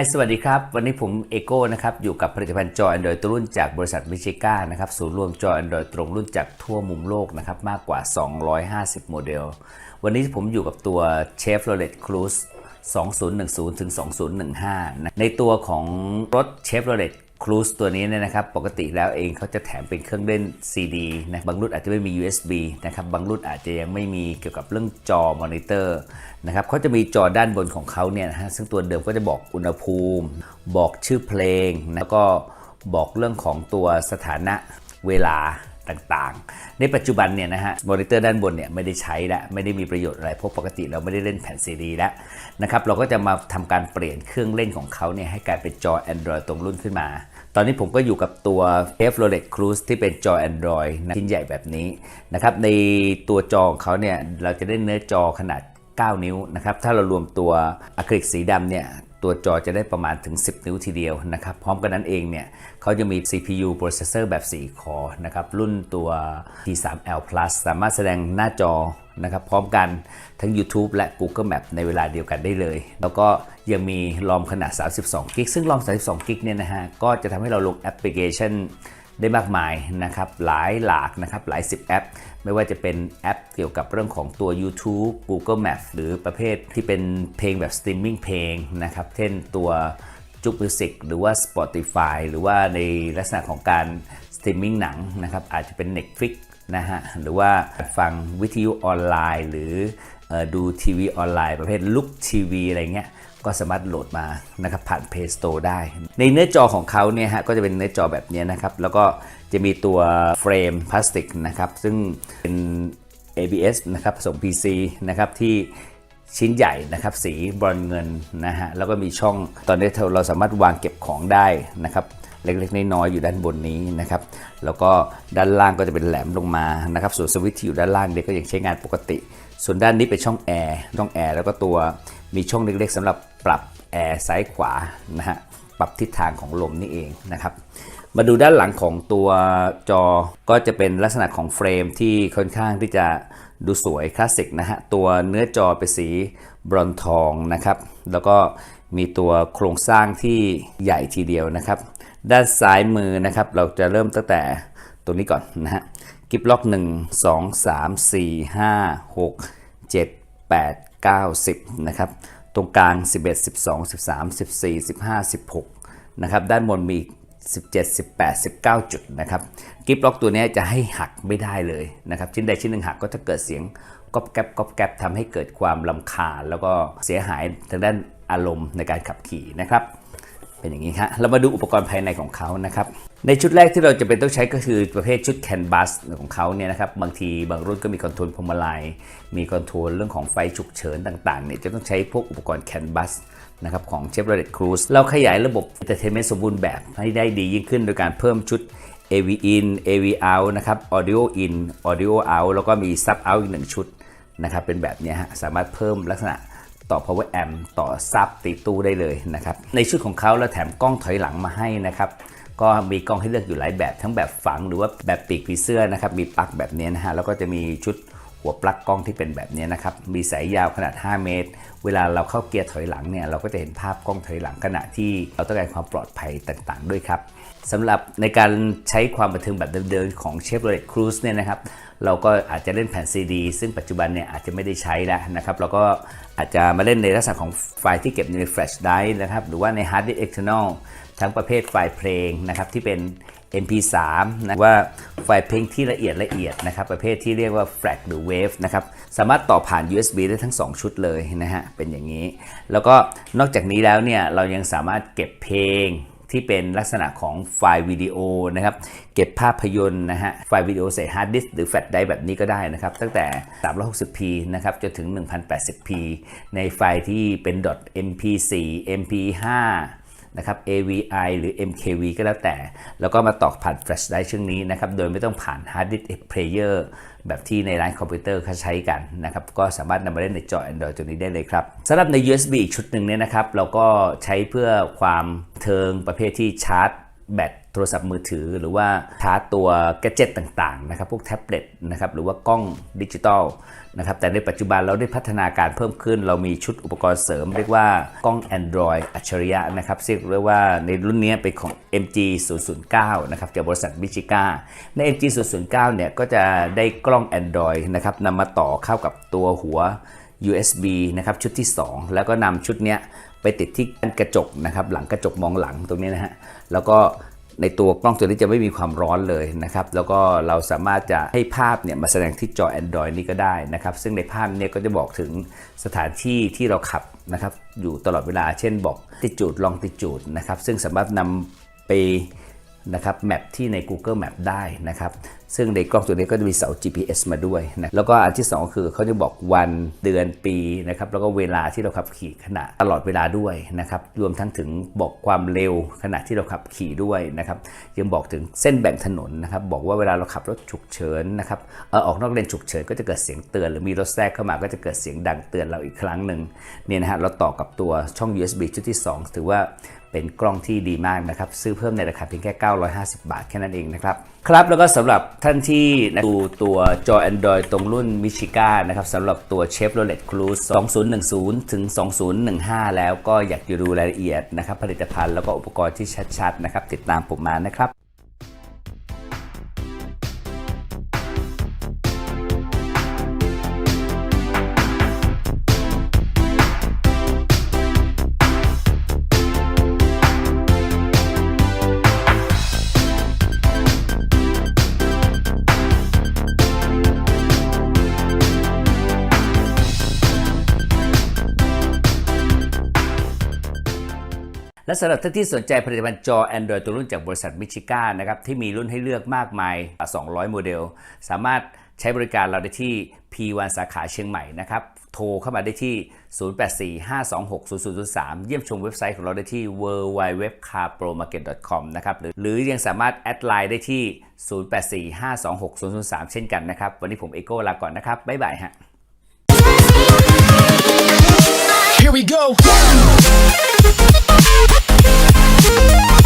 ายสวัสดีครับ วันนี้ผมเอโก้นะครับ อยู่กับผลิตภัณฑ์จอ Android ตัวรุ่นจากบริษัทมิชิก้านะครับศูนย์รวมจอ Android ตรงรุ่นจากทั่วมุมโลกนะครับ มากกว่า 250 โมเดล วันนี้ผมอยู่กับตัว Chevrolet Cruze 2010ถึง2015นะในตัวของรถ Chevrolet ครูสตัวนี้เนี่ยนะครับปกติแล้วเองเขาจะแถมเป็นเครื่องเล่น CD นะบางรุ่นอาจจะไม่มี USB นะครับบางรุ่นอาจจะยังไม่มีเกี่ยวกับเรื่องจอมอนิเตอร์นะครับเขาจะมีจอด้านบนของเขาเนี่ยนะฮะซึ่งตัวเดิมก็จะบอกอุณหภูมิ บอกชื่อเพลงนะแล้วก็บอกเรื่องของตัวสถานะเวลา ต่างๆ ในปัจจุบันเนี่ยนะฮะมอนิเตอร์ด้านบนเนี่ยไม่ได้ใช้แล้วไม่ได้มีประโยชน์อะไรเพราะปกติเราไม่ได้เล่นแผ่นซีดีแล้วนะครับเราก็จะมาทำการเปลี่ยนเครื่องเล่นของเขาเนี่ยให้กลายเป็นจอ Android ตรงรุ่นขึ้นมา ตอนนี้ผมก็อยู่กับตัว Chevrolet Cruze ที่เป็นจอ Android นะชิ้นใหญ่แบบนี้นะครับในตัวจอของเขาเนี่ยเราจะได้เนื้อจอขนาด 9 นิ้วนะครับถ้าเรารวมตัวอะคริลิกสีดำเนี่ย ตัวจอจะได้ประมาณถึง 10 นิ้วทีเดียวนะครับ พร้อมกันนั้นเองเนี่ยเขาจะมี CPU processor แบบ 4 คอนะครับ รุ่นตัว T3L Plus สามารถแสดงหน้าจอนะครับพร้อมกันทั้ง YouTube และ Google Map ในเวลาเดียวกันได้เลย แล้วก็ยังมีรอมขนาด 32 กิกซึ่งรอม 32 กิกเนี่ยนะฮะ ก็จะทำให้เราลงแอปพลิเคชัน ได้มากมายนะครับหลายหลากนะครับหลาย 10 แอป ไม่ว่าจะเป็นแอปเกี่ยวกับเรื่องของตัว YouTube Google Map หรือประเภทที่เป็นเพลงแบบสตรีมมิ่งเพลงนะครับเช่นตัวจุกมิวสิกหรือว่า Spotify หรือว่าในลักษณะของการสตรีมมิ่งหนังนะครับอาจจะเป็น Netflix นะฮะหรือว่าฟังวิทยุออนไลน์ หรือออดูทีวีออนไลน์ ประเภทลุกทีวีอะไรเงี้ย ก็สามารถโหลดมานะครับผ่าน Play Store ได้ ในเนื้อจอของเขาเนี่ยฮะก็จะเป็นเนื้อจอแบบนี้นะครับ แล้วก็จะมีตัวเฟรมพลาสติกนะครับซึ่งเป็น ABS นะครับผสม PC นะครับที่ชิ้นใหญ่นะครับสีบรอนเงินนะฮะแล้วก็มีช่องตอนนี้เราสามารถวางเก็บของได้นะครับเล็กๆน้อยๆอยู่ด้านบนนี้นะครับแล้วก็ด้านล่างก็จะเป็นแหลมลงมานะครับส่วนสวิตช์ที่อยู่ด้านล่างเนี่ยก็ยังใช้งานปกติ ส่วนด้านนี้เป็นช่องแอร์ช่องแอร์แล้วก็ตัว มีช่องเล็กๆสำหรับปรับแอร์ซ้ายขวานะฮะปรับทิศทางของลมนี่เองนะครับ มาดูด้านหลังของตัวจอก็จะเป็นลักษณะของเฟรมที่ค่อนข้างที่จะดูสวยคลาสสิกนะฮะตัวเนื้อจอเป็นสีบรอนทองนะครับ แล้วก็มีตัวโครงสร้างที่ใหญ่ทีเดียวนะครับ ด้านซ้ายมือนะครับ เราจะเริ่มตั้งแต่ตัวนี้ก่อนนะฮะกิฟล็อก 1 2 3 4 5 6 7 8 90 นะครับ ตรงกลาง 11 12 13 14 15 16 นะครับ ด้านบนมี 17 18 19 จุดนะครับ กิฟล็อกตัวนี้จะให้หักไม่ได้เลยนะครับ ชิ้นใดชิ้นหนึ่งหักก็จะเกิดเสียงก๊อบแก๊บก๊อบแก๊บทำให้เกิดความลำคาญแล้วก็เสียหายทางด้านอารมณ์ในการขับขี่นะครับ เป็นอย่างนี้ฮะเรามาดูอุปกรณ์ภายในของเขานะครับ ในชุดแรกที่เราจะเป็นต้องใช้ก็คือประเภทชุดแคนบัสของเขาเนี่ยนะครับ บางทีบางรุ่นก็มีคอนโทรลพวงมาลัย มีคอนโทรลเรื่องของไฟฉุกเฉินต่างๆเนี่ยจะต้องใช้พวกอุปกรณ์แคนบัสนะครับของ Chevrolet Cruze เราขยายระบบ Entertainment สมบูรณ์แบบให้ได้ดียิ่งขึ้นโดยการเพิ่มชุด AV in AV out นะครับ Audio in Audio out แล้วก็มี Sub out อีกหนึ่งชุดนะครับเป็นแบบนี้ฮะสามารถเพิ่มลักษณะ ต่อ power amp ต่อซับตีตู้ได้เลยนะครับ ในชุดของเขาเราแถมกล้องถอยหลังมาให้นะครับ ก็มีกล้องให้เลือกอยู่หลายแบบทั้งแบบฝังหรือว่าแบบปีกผีเสื้อนะครับ มีปลั๊กแบบนี้นะฮะ แล้วก็จะมีชุดหัวปลั๊กกล้องที่เป็นแบบนี้นะครับ มีสายยาวขนาด 5 เมตร เวลาเราเข้าเกียร์ถอยหลังเนี่ย เราก็จะเห็นภาพกล้องถอยหลังขณะที่เราต้องการความปลอดภัยต่างๆ ด้วยครับสำหรับในการใช้ความบันเทิงแบบเดิมๆของ Chevrolet Cruze เนี่ยนะครับ เราก็อาจจะเล่นแผ่นซีดีซึ่งปัจจุบันเนี่ยอาจจะไม่ได้ใช้แล้วนะครับ เราก็ อาจจะมาเล่นในลักษณะของไฟล์ที่เก็บในแฟลชไดรฟ์นะครับ หรือว่าในฮาร์ดดิสก์เทนอลทั้งประเภทไฟล์เพลงนะครับที่เป็น MP3 นะว่าไฟล์เพลงที่ละเอียดละเอียดนะครับ ประเภทที่เรียกว่า FLAC หรือ WAV นะครับ สามารถต่อผ่าน USB ได้ทั้ง 2 ชุดเลยนะฮะ เป็นอย่างนี้ แล้วก็นอกจากนี้แล้วเนี่ย เรายังสามารถเก็บเพลง ที่เป็นลักษณะของไฟล์วิดีโอนะครับ เก็บภาพยนตร์นะฮะ ไฟล์วิดีโอใส่ฮาร์ดดิสก์หรือแฟลชไดร์แบบนี้ก็ได้นะครับ ตั้งแต่ 360p นะครับ จนถึง 1080p ในไฟล์ที่เป็น .mp4 mp5 นะครับ AVI หรือ MKV ก็แล้วแต่ แล้วก็มาตอกผ่านแฟลชไดร์เช่นนี้นะครับ โดยไม่ต้องผ่านฮาร์ดดิสก์เพลเยอร์แบบที่ในร้านคอมพิวเตอร์เขาใช้กันนะครับ ก็สามารถนำมาเล่นในจอ Android ตัวนี้ได้เลยครับสำหรับใน USB อีกชุดหนึ่งเนี่ยนะครับ เราก็ใช้เพื่อความเทิงประเภทที่ชาร์จแบต โทรศัพท์มือถือ หรือว่าชาร์จตัวแกจิตต่างๆนะครับพวกแท็บเล็ตนะครับหรือว่ากล้องดิจิตอลนะครับแต่ในปัจจุบันเราได้พัฒนาการเพิ่มขึ้น เรามีชุดอุปกรณ์เสริม เรียกว่ากล้อง Android อัจฉริยะนะครับซึ่งเรียกว่าในรุ่นนี้เป็นของ MG 009นะครับจากบริษัทมิชิก้าใน MG 009เนี่ยก็จะได้กล้อง Android นะครับนำมาต่อเข้ากับตัวหัว USB นะครับชุดที่ 2 แล้วก็นำชุดเนี้ยไปติดที่กระจกนะครับหลังกระจกมองหลังตรงนี้นะฮะแล้วก็ ในตัวกล้องตัวนี้จะไม่มีความร้อนเลยนะครับ แล้วก็เราสามารถจะให้ภาพเนี่ยมาแสดงที่จอ Android นี้ก็ได้นะครับ ซึ่งในภาพเนี่ยก็จะบอกถึงสถานที่ที่เราขับนะครับ อยู่ตลอดเวลา เช่นบอกติจูดลองติจูดนะครับ ซึ่งสามารถนำไป นะครับแมปที่ใน Google Map ได้นะครับซึ่งในกล้องตัวนี้ก็จะมีเสา GPS มาด้วยนะแล้วก็อันที่ 2 คือเขาจะบอกวันเดือนปีนะครับแล้วก็เวลาที่เราขับขี่ขณะตลอดเวลาด้วยนะครับรวมทั้งถึงบอกความเร็วขณะที่เราขับขี่ด้วยนะครับยังบอกถึงเส้นแบ่งถนนนะครับบอกว่าเวลาเราขับรถฉุกเฉินนะครับเออออกนอกเลนฉุกเฉินก็จะเกิดเสียงเตือน หรือมีรถแทรกเข้ามาก็จะเกิดเสียงดังเตือนเราอีกครั้งหนึ่งเนี่ยนะฮะเราต่อกับตัวช่อง USB ชุดที่ 2 ถือว่า เป็นกล้องที่ดีมากนะครับ ซื้อเพิ่มในราคาเพียงแค่ 950 บาทแค่นั้นเองนะครับ ครับแล้วก็สำหรับท่านที่ดูตัวจอ Android ตรงรุ่นมิชิก้านะครับสำหรับตัว Chevrolet Cruze 2010 ถึง 2015 แล้วก็อยากจะดูรายละเอียดนะครับ ผลิตภัณฑ์แล้วก็อุปกรณ์ที่ชัดๆนะครับ ติดตามผมมานะครับ และสำหรับท่านที่สนใจผลิตภัณฑ์จอ Android ตัวรุ่นจากบริษัทมิชิก้านะครับที่มีรุ่นให้เลือกมากมาย 200 โมเดล สามารถใช้บริการเราได้ที่ P1 สาขาเชียงใหม่นะครับโทรเข้ามาได้ที่ 0845260003 เยี่ยมชมเว็บไซต์ของเราได้ที่ www.carpromarket.com นะครับหรือรอยังสามารถแอดไลน์ได้ที่ 0845260003 เช่นกันนะครับ วันนี้ผมเอโก้ลาก่อนนะครับ บ๊ายบายฮะ Here we go. Thank you.